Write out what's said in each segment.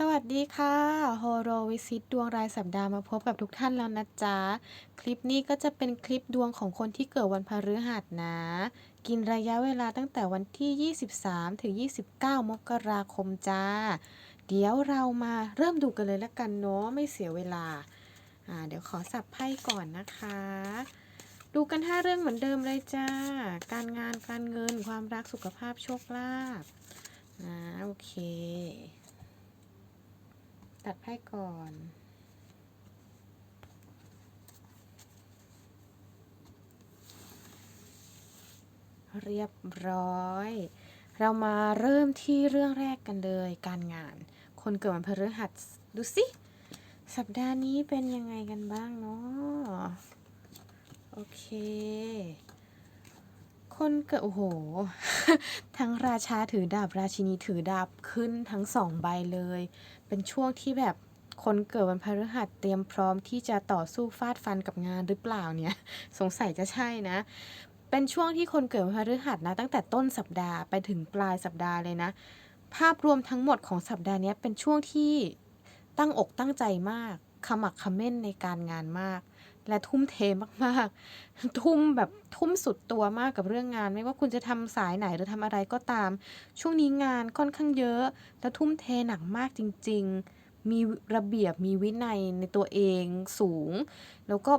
สวัสดีค่ะโฮโรวิซิตดวงรายสัปดาห์มาพบกับทุกท่านแล้วนะจ๊ะ คลิปนี้ก็จะเป็นคลิปดวงของคนที่เกิดวันพฤหัสนะ กินระยะเวลาตั้งแต่วันที่ 23 ถึง 29 มกราคมจ้า เดี๋ยวเรามาเริ่มดูกันเลยละกันเนาะไม่เสียเวลา อ่า เดี๋ยวขอสับไพ่ก่อนนะคะ ดูกันห้าเรื่องเหมือนเดิมเลยจ้า การงานการเงินความรักสุขภาพโชคลาภอ่าโอเค ตัดไพ่ก่อนเรียบร้อย เรามาเริ่มที่เรื่องแรกกันเลย การงาน คนเกิดวันพฤหัส ดูสิ สัปดาห์นี้เป็นยังไงกันบ้างเนาะโอเค คนเกิดโอ้โห ทั้งราชาถือดาบราชินีถือดาบขึ้นทั้งสองใบเลย เป็นช่วงที่แบบคนเกิดวันพฤหัสเตรียมพร้อมที่จะต่อสู้ฟาดฟันกับงานหรือเปล่าเนี่ย สงสัยจะใช่นะ เป็นช่วงที่คนเกิดวันพฤหัสนะ ตั้งแต่ต้นสัปดาห์ไปถึงปลายสัปดาห์เลยนะ ภาพรวมทั้งหมดของสัปดาห์นี้เป็นช่วงที่ตั้งอกตั้งใจมากขมักขม้นในการงานมาก และทุ่มเทมากๆ ทุ่มแบบทุ่มสุดตัวมากกับเรื่องงาน ไม่ว่าคุณจะทำสายไหนหรือทำอะไรก็ตาม ช่วงนี้งานค่อนข้างเยอะ และทุ่มเทหนักมากจริง ๆ มีระเบียบมีวินัยในตัวเองสูง แล้วก็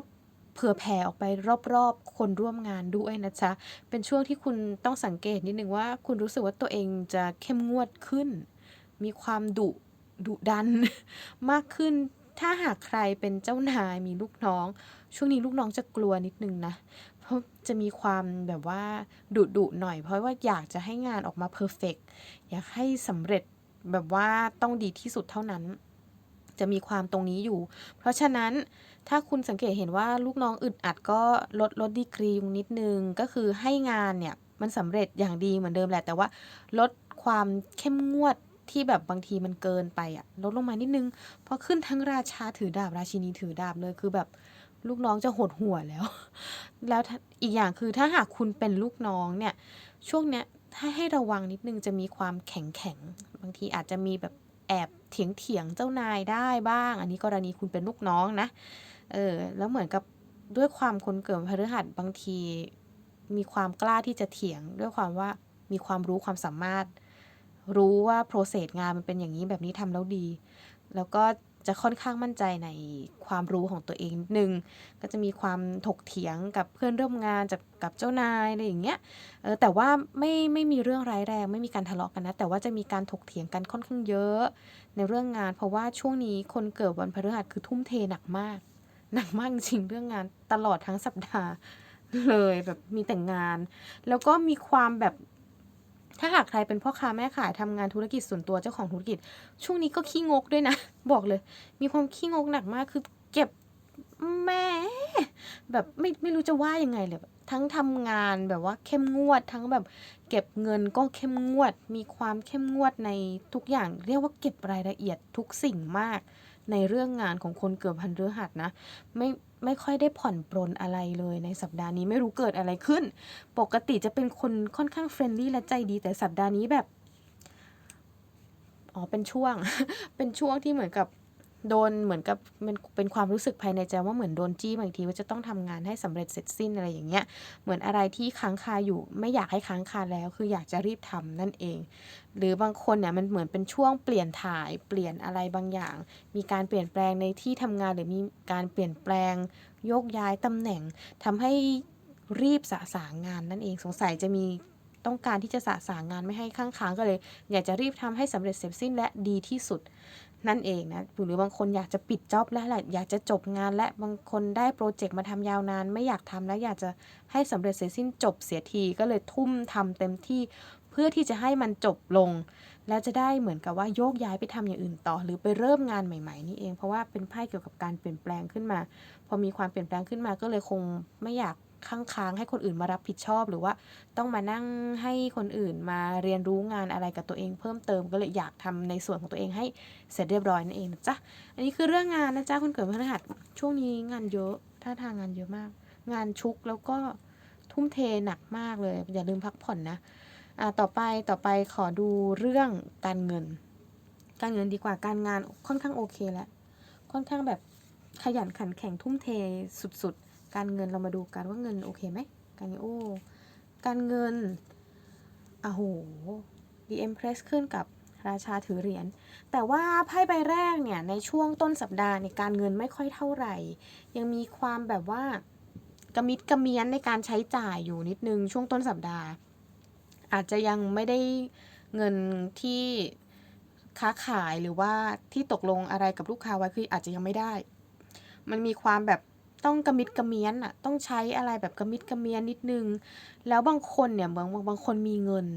เผื่อแผ่ออกไปรอบๆ คนร่วมงานด้วยนะจ๊ะ เป็นช่วงที่คุณต้องสังเกตนิดนึงว่า คุณรู้สึกว่าตัวเองจะเข้มงวดขึ้น มีความดุดุดันมากขึ้น ถ้าหากใครเป็นเจ้านายมีลูกน้อง ช่วงนี้ลูกน้องจะกลัวนิดนึงนะ เพราะจะมีความแบบว่าดุดุหน่อย เพราะว่าอยากจะให้งานออกมาเพอร์เฟกอยากให้สำเร็จแบบว่าต้องดีที่สุดเท่านั้น จะมีความตรงนี้อยู่ เพราะฉะนั้นถ้าคุณสังเกตเห็นว่าลูกน้องอึดอัดก็ลดลดดีกรีลงนิดนึง ก็คือให้งานเนี่ยมันสำเร็จอย่างดีเหมือนเดิมแหละ แต่ว่าลดความเข้มงวด ที่แบบบางทีมันเกินไปอะลดลงมานิดนึงพราะขึ้นทั้งราชาถือดาบราชินีถือดาบเลยคือแบบลูกน้องจะหดหัวแล้ว แล้วอีกอย่างคือถ้าหากคุณเป็นลูกน้องเนี่ย ช่วงเนี้ยถ้าให้ระวังนิดนึงจะมีความแข็งแข็งบางทีอาจจะมีแบบแอบเถียงเถียงเจ้านายได้บ้าง อันนี้กรณีคุณเป็นลูกน้องนะ เออ แล้วเหมือนกับด้วยความคนเกิดพฤหัสบางที มีความกล้าที่จะเถียงด้วยความว่ามีความรู้ความสามารถ รู้ว่าโปรเซสงานมันเป็นอย่างนี้แบบนี้ทำแล้วดี แล้วก็จะค่อนข้างมั่นใจในความรู้ของตัวเองนิดนึงก็จะมีความถกเถียงกับเพื่อนร่วมงานจากกับเจ้านายอะไรอย่างเงี้ยเออแต่ว่าไม่ไม่มีเรื่องร้ายแรง ไม่มีการทะเลาะกันนะ แต่ว่าจะมีการถกเถียงกันค่อนข้างเยอะ ในเรื่องงาน เพราะว่าช่วงนี้คนเกิดวันพฤหัสคือทุ่มเทหนักมาก หนักมากจริงเรื่องงานตลอดทั้งสัปดาห์เลยแบบมีแต่งงาน แล้วก็มีความแบบ ถ้าหากใครเป็นพ่อค้าแม่ขายทำงานธุรกิจส่วนตัวเจ้าของธุรกิจ ช่วงนี้ก็ขี้งกด้วยนะ บอกเลย มีความขี้งกหนักมากคือเก็บแม่แบบไม่ไม่รู้จะว่ายังไงเลยทั้งทำงานแบบว่าเข้มงวด ทั้งแบบเก็บเงินก็เข้มงวด มีความเข้มงวดในทุกอย่าง เรียกว่าเก็บรายละเอียดทุกสิ่งมาก ในเรื่องงานของคนเกิดพันเรือหัสนะ ไม่ ไม่ค่อยได้ผ่อนปรนอะไรเลยในสัปดาห์นี้ไม่รู้เกิดอะไรขึ้น ปกติจะเป็นคนค่อนข้างเฟรนลี่และใจดีแต่สัปดาห์นี้แบบ อ๋อเป็นช่วง เป็นช่วงที่เหมือนกับ โดนเหมือนกับมันเป็นความรู้สึกภายในใจว่าเหมือนโดนจี้บางทีว่าจะต้องทำงานให้สำเร็จเสร็จสิ้นอะไรอย่างเงี้ย เหมือนอะไรที่ค้างคาอยู่ไม่อยากให้ค้างคาแล้ว คืออยากจะรีบทำนั่นเอง หรือบางคนเนี่ยมันเหมือนเป็นช่วงเปลี่ยนถ่ายเปลี่ยนอะไรบางอย่าง มีการเปลี่ยนแปลงในที่ทำงานหรือมีการเปลี่ยนแปลงโยกย้ายตำแหน่งทำให้รีบสะสางงานนั่นเองสงสัยจะมี ต้องการที่จะสะสางงานไม่ให้ค้างค้างก็เลย อยากจะรีบทำให้สำเร็จเสร็จสิ้นและดีที่สุดนั่นเองนะหรือบางคนอยากจะปิดจ็อบแล้วแหละอยากจะจบงานและบางคนได้โปรเจกต์มาทำยาวนาน ไม่อยากทำแล้วอยากจะให้สำเร็จเสร็จสิ้นจบเสียทีก็เลยทุ่มทำเต็มที่เพื่อที่จะให้มันจบลง แล้วจะได้เหมือนกับว่าโยกย้ายไปทำอย่างอื่นต่อ หรือไปเริ่มงานใหม่ ๆ นี่เอง เพราะว่าเป็นไพ่เกี่ยวกับการเปลี่ยนแปลงขึ้นมา พอมีความเปลี่ยนแปลงขึ้นมาก็เลยคงไม่อยาก ค้างค้างให้คนอื่นมารับผิดชอบ หรือว่าต้องมานั่งให้คนอื่นมาเรียนรู้งานอะไรกับตัวเองเพิ่มเติมก็เลยอยากทำในส่วนของตัวเองให้เสร็จเรียบร้อยนั่นเองนะจ๊ะอันนี้คือเรื่องงานนะจ๊ะคนเกิดพฤหัสช่วงนี้งานเยอะท่าทางงานเยอะมาก งานชุกแล้วก็ทุ่มเทหนักมากเลย อย่าลืมพักผ่อนนะอ่าต่อไปต่อไปขอดูเรื่องการเงิน การเงินดีกว่าการงานค่อนข้างโอเคแล้วค่อนข้างแบบขยันขันแข็งทุ่มเทสุดๆ การเงินเรามาดูกันว่าเงินโอเคไหมการเงินโอ้การเงินอะโห The Empress ขึ้นกับราชาถือเหรียญ แต่ว่าไพ่ใบแรกเนี่ยในช่วงต้นสัปดาห์ในยการเงินไม่ค่อยเท่าไหร่ ยังมีความแบบว่ากระมิดกระเมียนในการใช้จ่ายอยู่นิดนึงช่วงต้นสัปดาห์ อาจจะยังไม่ได้เงินที่ค้าขายหรือว่าที่ตกลงอะไรกับลูกค้าไว้คืออาจจะยังไม่ได้ มันมีความแบบ ต้องกระมิดกระเมียนอะต้องใช้อะไรแบบกระมิดกระเมียนนิดนึง แล้วบางคนเนี่ยบางบางบางคนมีเงิน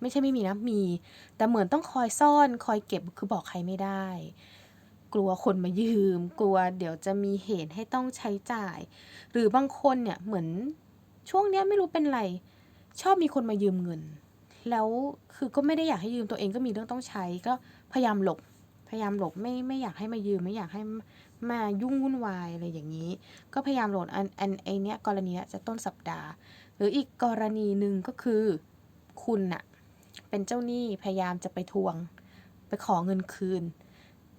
ไม่ใช่ไม่มีนะมี แต่เหมือนต้องคอยซ่อนคอยเก็บคือบอกใครไม่ได้ กลัวคนมายืม กลัวเดี๋ยวจะมีเหตุให้ต้องใช้จ่าย หรือบางคนเนี่ยเหมือนช่วงเนี้ยไม่รู้เป็นไร ชอบมีคนมายืมเงิน แล้วคือก็ไม่ได้อยากให้ยืมตัวเองก็มีเรื่องต้องใช้ก็พยายามหลบพยายามหลบไม่ไม่อยากให้มายืมไม่อยากให้ มายุ่งวุ่นวายอะไรอย่างนี้ ก็พยายามโหลบอันอันไอเนี้ยกรณีจะต้นสัปดาห์ หรืออีกกรณีหนึ่งก็คือคุณน่ะเป็นเจ้าหนี้พยายามจะไปทวง ไปขอเงินคืน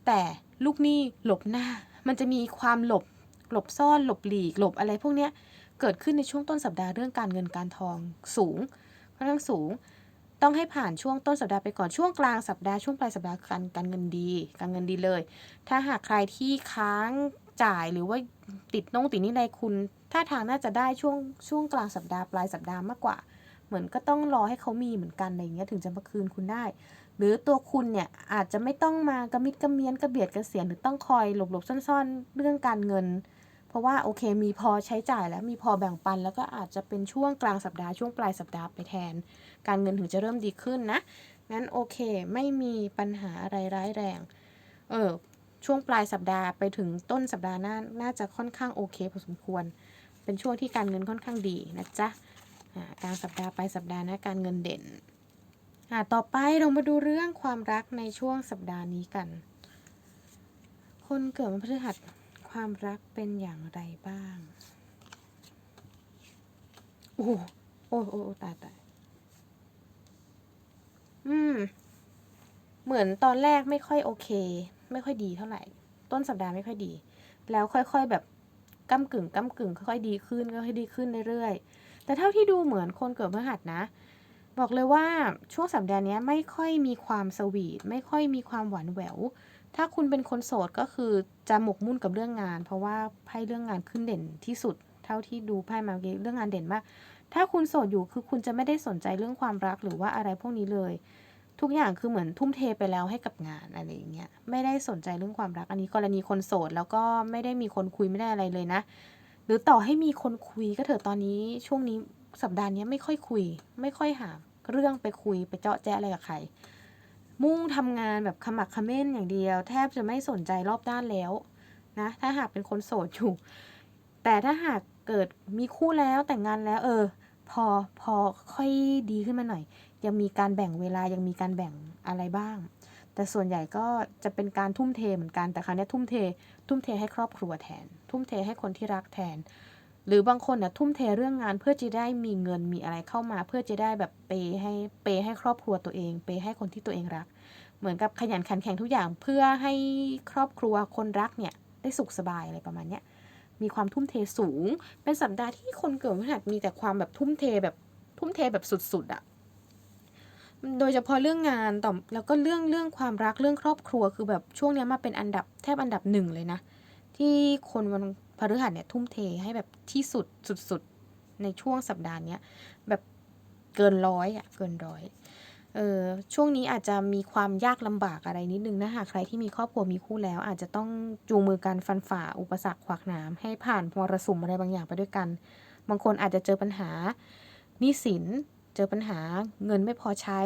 แต่ลูกหนี้หลบหน้า มันจะมีความหลบหลบซ่อนหลบหลีกหลบอะไรพวกเนี้ยเกิดขึ้นในช่วงต้นสัปดาห์เรื่องการเงินการทองสูงค่อนข้างสูง ต้องให้ผ่านช่วงต้นสัปดาห์ไปก่อนช่วงกลางสัปดาห์ช่วงปลายสัปดาห์การการเงินดี การเงินดีเลย ถ้าหากใครที่ค้างจ่ายหรือว่าติดนงติดนี่ในคุณถ้าทางน่าจะได้ช่วงช่วงกลางสัปดาห์ปลายสัปดาห์มากกว่า เหมือนก็ต้องรอให้เขามีเหมือนกันอะไรอย่างเงี้ยถึงจะมาคืนคุณได้ หรือตัวคุณเนี่ยอาจจะไม่ต้องมากระมิดกระเมียนกระเบียดกระเสียนหรือต้องคอยหลบหลบๆซ่อนๆ เรื่องการเงิน เพราะว่าโอเคมีพอใช้จ่ายแล้วมีพอแบ่งปัน แล้วก็อาจจะเป็นช่วงกลางสัปดาห์ช่วงปลายสัปดาห์ไปแทน การเงินถึงจะเริ่มดีขึ้นนะ งั้นโอเค ไม่มีปัญหาอะไรร้ายแรง เออ ช่วงปลายสัปดาห์ไปถึงต้นสัปดาห์หน้า น่าจะค่อนข้างโอเคพอสมควร เป็นช่วงที่การเงินค่อนข้างดีนะจ๊ะอ่ากลางสัปดาห์ไปสัปดาห์นะการเงินเด่นอ่าต่อไปเรามาดูเรื่องความรักในช่วงสัปดาห์นี้กัน คนเกิดวันพฤหัสความรักเป็นอย่างไรบ้าง โอ้โอ้โอ้ตายตาย อืม เหมือนตอนแรกไม่ค่อยโอเค ไม่ค่อยดีเท่าไหร่ ต้นสัปดาห์ไม่ค่อยดี แล้วค่อยๆแบบก้ากึ่งก้ากึ่งค่อยๆดีขึ้นค่อยๆดีขึ้นเรื่อยๆ แต่เท่าที่ดูเหมือนคนเกิดพฤหัสนะ บอกเลยว่าช่วงสัปดาห์นี้ไม่ค่อยมีความสวีท ไม่ค่อยมีความหวานแหวว ถ้าคุณเป็นคนโสดก็คือจะหมกมุ่นกับเรื่องงาน เพราะว่าไพ่เรื่องงานขึ้นเด่นที่สุด เท่าที่ดูไพ่มาเมื่อกี้เรื่องงานเด่นมาก ถ้าคุณโสดอยู่คือคุณจะไม่ได้สนใจเรื่องความรักหรือว่าอะไรพวกนี้เลย ทุกอย่างคือเหมือนทุ่มเทไปแล้วให้กับงานอะไรอย่างเงี้ยไม่ได้สนใจเรื่องความรักอันนี้กรณีคนโสดแล้วก็ไม่ได้มีคนคุยไม่ได้อะไรเลยนะ หรือต่อให้มีคนคุยก็เถอะตอนนี้ช่วงนี้สัปดาห์นี้ไม่ค่อยคุย ไม่ค่อยหาเรื่องไปคุยไปเจาะแจ๊ะอะไรกับใคร มุ่งทำงานแบบขมักขม้นอย่างเดียว แทบจะไม่สนใจรอบด้านแล้วนะถ้าหากเป็นคนโสดอยู่ แต่ถ้าหาก เกิดมีคู่แล้วแต่งงานแล้ว เออ พอพอค่อยดีขึ้นมาหน่อย ยังมีการแบ่งเวลายังมีการแบ่งอะไรบ้าง แต่ส่วนใหญ่ก็จะเป็นการทุ่มเทเหมือนกันแต่ครั้งนี้ทุ่มเท ทุ่มเทให้ครอบครัวแทน ทุ่มเทให้คนที่รักแทน หรือบางคนเนี่ยทุ่มเทเรื่องงานเพื่อจะได้มีเงินมีอะไรเข้ามา เพื่อจะได้แบบเปย์ให้เปย์ให้ครอบครัวตัวเอง เปย์ให้คนที่ตัวเองรัก เหมือนกับขยันขันแข็งทุกอย่างเพื่อให้ครอบครัวคนรักเนี่ยได้สุขสบายอะไรประมาณเนี้ย มีความทุ่มเทสูง เป็นสัปดาห์ที่คนเกิดพฤหัสมีแต่ความแบบทุ่มเทแบบทุ่มเทแบบสุดๆอะโดยเฉพาะเรื่องงานต่อแล้วก็เรื่องเรื่องความรักเรื่องครอบครัวคือแบบช่วงนี้มาเป็นอันดับแทบอันดับหนึ่งเลยนะ ที่คนวันพฤหัสเนี่ยทุ่มเทให้แบบที่สุดสุดๆในช่วงสัปดาห์เนี้ยแบบเกินร้อยอะเกินร้อย เออช่วงนี้อาจจะมีความยากลำบากอะไรนิดนึงนะหากใครที่มีครอบครัวมีคู่แล้ว อาจจะต้องจูงมือกันฟันฝ่าอุปสรรคขวากหนามให้ผ่านมรสุมอะไรบางอย่างไปด้วยกัน บางคนอาจจะเจอปัญหาหนี้สินเจอปัญหาเงินไม่พอใช้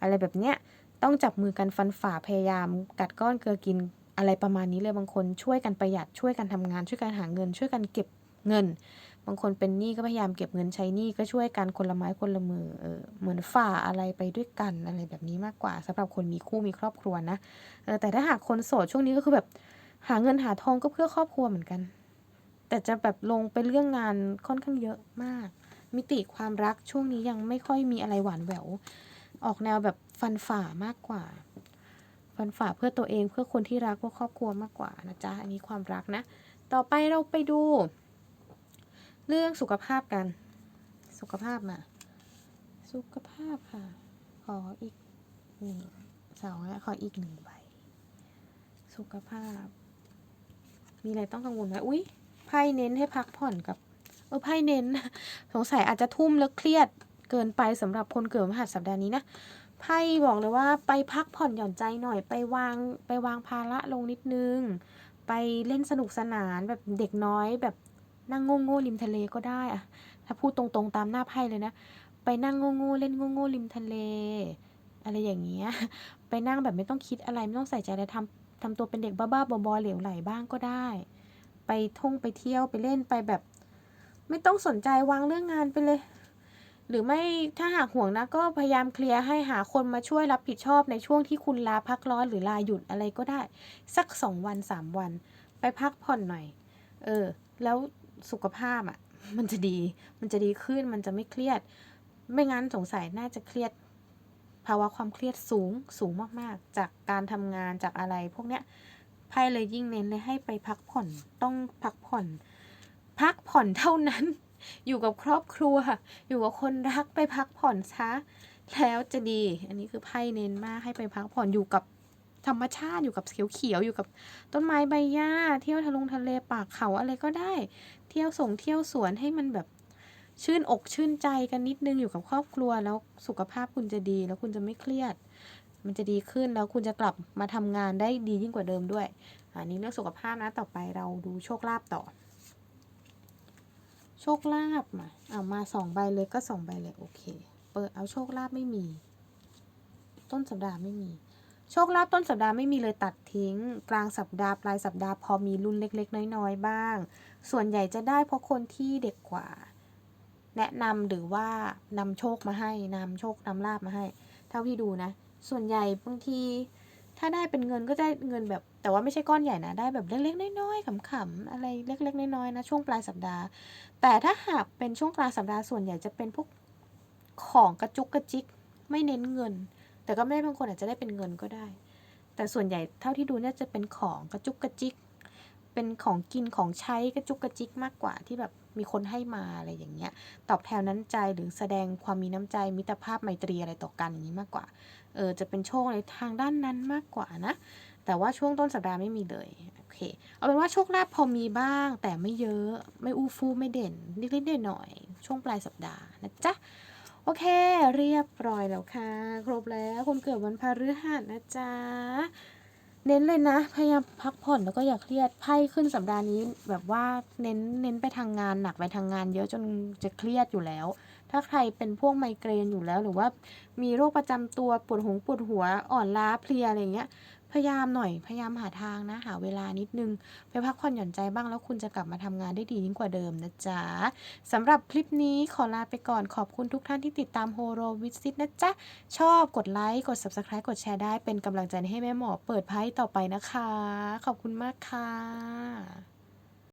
อะไรแบบเนี้ยต้องจับมือกันฟันฝ่าพยายาม กัดก้อนเกลือกินอะไรประมาณนี้เลยบางคนช่วยกันประหยัดช่วยกันทำงาน ช่วยกันหาเงิน ช่วยกันเก็บเงิน บางคนเป็นหนี้ก็พยายามเก็บเงินใช้หนี้ก็ช่วยกันคนละไม้คนละมือเออเหมือนฝ่าอะไรไปด้วยกันอะไรแบบนี้มากกว่าสำหรับคนมีคู่มีครอบครัวนะเออแต่ถ้าหากคนโสดช่วงนี้ก็คือแบบหาเงินหาทองก็เพื่อครอบครัวเหมือนกัน แต่จะแบบลงไปเรื่องงานค่อนข้างเยอะมาก มิติความรักช่วงนี้ยังไม่ค่อยมีอะไรหวานแหววออกแนวแบบฟันฝ่ามากกว่า ฟันฝ่าเพื่อตัวเองเพื่อคนที่รักเพื่อครอบครัวมากกว่านะจ๊ะอันนี้ความรักนะ ต่อไปเราไปดู เรื่องสุขภาพกัน สุขภาพมา สุขภาพค่ะ ขออีกหนึ่งสองและขออีกหนึ่งใบ สุขภาพ มีอะไรต้องกังวลไหมอุ้ยไพ่เน้นให้พักผ่อนกับ เออไพ่เน้น สงสัยอาจจะทุ่มแล้วเครียดเกินไปสำหรับคนเกิดมหัสสัปดาห์นี้นะไพ่บอกเลยว่าไปพักผ่อนหย่อนใจหน่อยไปวางไปวางภาระลงนิดนึง ไปเล่นสนุกสนานแบบเด็กน้อยแบบ นั่งโง่ๆริมทะเลก็ได้อะถ้าพูดตรงๆตามหน้าไพ่เลยนะ ไปนั่งโง่ๆเล่นโง่ๆริมทะเล อะไรอย่างเงี้ย ไปนั่งแบบไม่ต้องคิดอะไรไม่ต้องใส่ใจอะไรทำทำตัวเป็นเด็กบ้าๆบอๆเหลวไหลบ้างก็ได้ ไปท่องไปเที่ยวไปเล่นไปแบบ ไม่ต้องสนใจวางเรื่องงานไปเลย หรือไม่ถ้าหากห่วงนะก็พยายามเคลียร์ให้หาคนมาช่วยรับผิดชอบในช่วงที่คุณลาพักร้อนหรือลาหยุดอะไรก็ได้ สักสองวันสามวัน ไปพักผ่อนหน่อย เออ แล้ว สุขภาพอะ่ะ มันจะดี มันจะดีขึ้น มันจะไม่เครียด ไม่งั้นสงสัยน่าจะเครียด ภาวะความเครียดสูง สูงมากๆ จากการทำงานจากอะไรพวกเนี้ย ไพ่เลยยิ่งเน้นเลยให้ไปพักผ่อน ต้องพักผ่อน พักผ่อนเท่านั้น อยู่กับครอบครัว อยู่กับคนรักไปพักผ่อนซะ แล้วจะดี อันนี้คือไพ่เน้นมากให้ไปพักผ่อนอยู่กับ ธรรมชาติอยู่กับเขียวๆอยู่กับต้นไม้ใบหญ้า เที่ยวทะลงทะเลป่าเขาอะไรก็ได้ เที่ยวส่งเที่ยวสวนให้มันแบบชื่นอกชื่นใจกันนิดนึงอยู่กับครอบครัวแล้วสุขภาพคุณจะดี แล้วคุณจะไม่เครียด มันจะดีขึ้นแล้วคุณจะกลับมาทำงานได้ดียิ่งกว่าเดิมด้วย อันนี้เรื่องสุขภาพนะต่อไปเราดูโชคลาภต่อ โชคลาภมาเอามาสองใบเลยก็สองใบเลยโอเค เปิดเอาโชคลาภไม่มี ต้นสัปดาห์ไม่มี โชคลาภต้นสัปดาห์ไม่มีเลยตัดทิ้ง กลางสัปดาห์ปลายสัปดาห์พอมีรุ่นเล็กๆ น้อยๆ บ้าง ส่วนใหญ่จะได้เพราะคนที่เด็กกว่า แนะนำหรือว่านำโชคมาให้นำโชคนำลาบมาให้ เท่าที่ดูนะ ส่วนใหญ่บางทีถ้าได้เป็นเงินก็ได้เงินแบบ แต่ว่าไม่ใช่ก้อนใหญ่นะได้แบบเล็กๆน้อยๆขำๆอะไรเล็กๆน้อยๆนะช่วงปลายสัปดาห์ แต่ถ้าหากเป็นช่วงกลางสัปดาห์ส่วนใหญ่จะเป็นพวกของกระจุกกระจิกไม่เน้นเงิน แต่ก็ไม่ได้บางคนอาจจะได้เป็นเงินก็ได้ แต่ส่วนใหญ่เท่าที่ดูน่าจะเป็นของกระจุกกระจิก เป็นของกินของใช้กระจุกกระจิกมากกว่าที่แบบมีคนให้มาอะไรอย่างเงี้ย ตอบแทนน้ำใจหรือแสดงความมีน้ำใจมิตรภาพไมตรีอะไรต่อกันอย่างนี้มากกว่า เออจะเป็นโชคในทางด้านนั้นมากกว่านะ แต่ว่าช่วงต้นสัปดาห์ไม่มีเลยโอเค เอาเป็นว่าโชคลาภพอมีบ้าง แต่ไม่เยอะไม่อู้ฟู่ไม่เด่นนิดๆหน่อยๆช่วงปลายสัปดาห์นะจ๊ะ โอเค เรียบร้อยแล้วค่ะ ครบแล้วคนเกิดวันพฤหัสนะจ๊ะ เน้นเลยนะ พยายามพักผ่อนแล้วก็อย่าเครียดไพ่ขึ้นสัปดาห์นี้ แบบว่าเน้นเน้นไปทางงานหนักไปทางงานเยอะจนจะเครียดอยู่แล้ว ถ้าใครเป็นพวกไมเกรนอยู่แล้ว หรือว่ามีโรคประจำตัวปวดหัวปวดหัวอ่อนล้าเพลียอะไรเงี้ย พยายามหน่อย พยายามหาทางนะ หาเวลานิดนึง ไปพักผ่อนหย่อนใจบ้างแล้วคุณจะกลับมาทำงานได้ดียิ่งกว่าเดิมนะจ๊ะสำหรับคลิปนี้ขอลาไปก่อนขอบคุณทุกท่านที่ติดตามโฮโรวิซิตนะจ๊ะ ชอบกดไลค์กด Subscribe กดแชร์ได้เป็นกำลังใจให้แม่หมอเปิดไพ่ต่อไปนะคะ ขอบคุณมากค่ะ